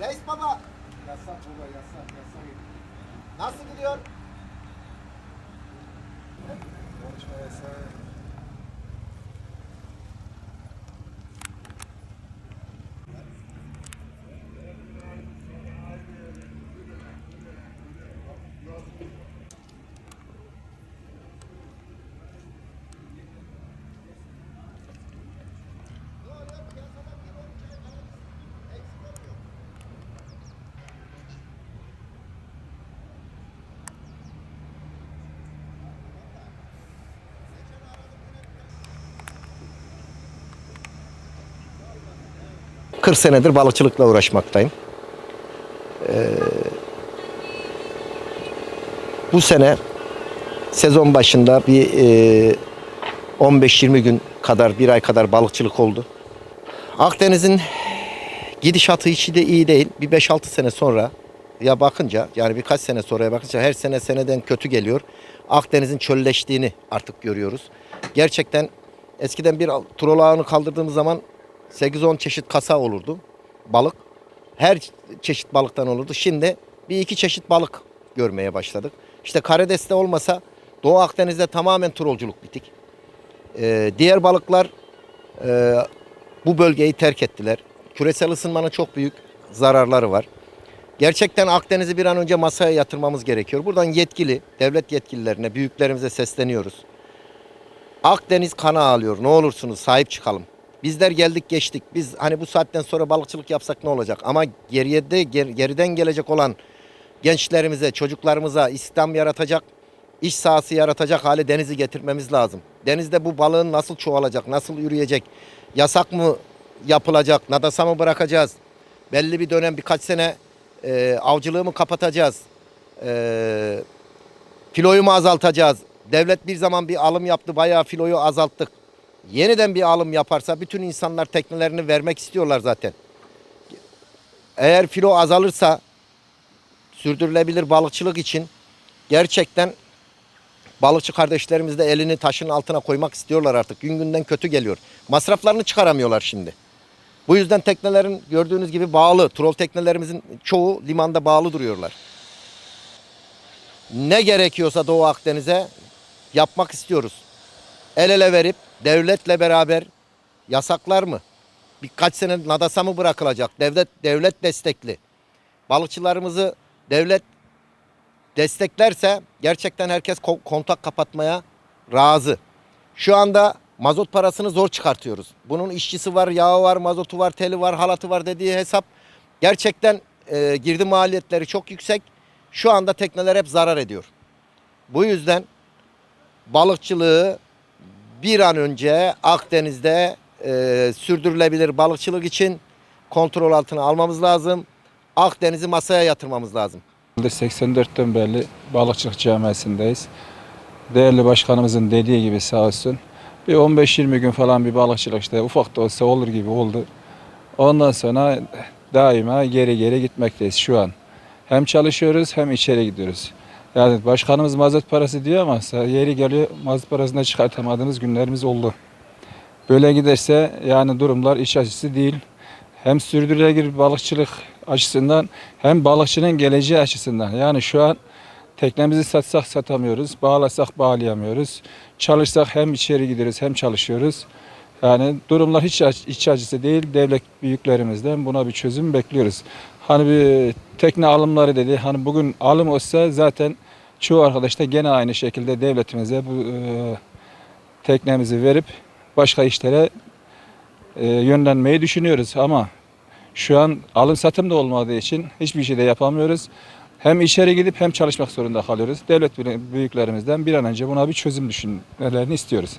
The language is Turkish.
Reis baba. Yasak baba yasak yasak. Nasıl gidiyor? Konuşma yasak. 40 senedir balıkçılıkla uğraşmaktayım. Ee, bu sene sezon başında bir e, 15-20 gün kadar, bir ay kadar balıkçılık oldu. Akdeniz'in gidişatı hiç de iyi değil. Bir 5-6 sene sonra ya bakınca yani birkaç sene sonraya bakınca her sene seneden kötü geliyor. Akdeniz'in çölleştiğini artık görüyoruz. Gerçekten eskiden bir trol ağını kaldırdığımız zaman 8-10 çeşit kasa olurdu. Balık. Her çeşit balıktan olurdu. Şimdi bir iki çeşit balık görmeye başladık. İşte karideste olmasa Doğu Akdeniz'de tamamen trolculuk bitik. Ee, diğer balıklar e, bu bölgeyi terk ettiler. Küresel ısınmanın çok büyük zararları var. Gerçekten Akdeniz'i bir an önce masaya yatırmamız gerekiyor. Buradan yetkili, devlet yetkililerine, büyüklerimize sesleniyoruz. Akdeniz kana ağlıyor. Ne olursunuz sahip çıkalım. Bizler geldik geçtik. Biz hani bu saatten sonra balıkçılık yapsak ne olacak? Ama geriye de ger- geriden gelecek olan gençlerimize, çocuklarımıza istihdam yaratacak, iş sahası yaratacak hale denizi getirmemiz lazım. Denizde bu balığın nasıl çoğalacak, nasıl yürüyecek? Yasak mı yapılacak, nadasa mı bırakacağız? Belli bir dönem birkaç sene e, avcılığı mı kapatacağız? E, filoyu mu azaltacağız? Devlet bir zaman bir alım yaptı, bayağı filoyu azalttık. Yeniden bir alım yaparsa bütün insanlar teknelerini vermek istiyorlar zaten. Eğer filo azalırsa sürdürülebilir balıkçılık için gerçekten balıkçı kardeşlerimiz de elini taşın altına koymak istiyorlar artık. Gün günden kötü geliyor. Masraflarını çıkaramıyorlar şimdi. Bu yüzden teknelerin gördüğünüz gibi bağlı. Trol teknelerimizin çoğu limanda bağlı duruyorlar. Ne gerekiyorsa Doğu Akdeniz'e yapmak istiyoruz. El ele verip devletle beraber yasaklar mı? Birkaç sene nadasa mı bırakılacak? Devlet devlet destekli. Balıkçılarımızı devlet desteklerse gerçekten herkes ko- kontak kapatmaya razı. Şu anda mazot parasını zor çıkartıyoruz. Bunun işçisi var, yağı var, mazotu var, teli var, halatı var dediği hesap gerçekten e, girdi maliyetleri çok yüksek. Şu anda tekneler hep zarar ediyor. Bu yüzden balıkçılığı bir an önce Akdeniz'de e, sürdürülebilir balıkçılık için kontrol altına almamız lazım. Akdeniz'i masaya yatırmamız lazım. 84'ten beri balıkçılık camiasındayız. Değerli başkanımızın dediği gibi sağ olsun. Bir 15-20 gün falan bir balıkçılık işte ufak da olsa olur gibi oldu. Ondan sonra daima geri geri gitmekteyiz şu an. Hem çalışıyoruz hem içeri gidiyoruz. Yani başkanımız mazot parası diyor ama yeri geliyor mazot parasını çıkartamadığımız günlerimiz oldu. Böyle giderse yani durumlar iç açısı değil. Hem sürdürülebilir balıkçılık açısından hem balıkçının geleceği açısından. Yani şu an teknemizi satsak satamıyoruz, bağlasak bağlayamıyoruz. Çalışsak hem içeri gidiyoruz hem çalışıyoruz. Yani durumlar hiç iç acısı değil. Devlet büyüklerimizden buna bir çözüm bekliyoruz. Hani bir tekne alımları dedi. Hani bugün alım olsa zaten çoğu arkadaş da gene aynı şekilde devletimize bu e, teknemizi verip başka işlere e, yönlenmeyi düşünüyoruz ama şu an alım satım da olmadığı için hiçbir şey de yapamıyoruz. Hem içeri gidip hem çalışmak zorunda kalıyoruz. Devlet büyüklerimizden bir an önce buna bir çözüm düşünmelerini istiyoruz.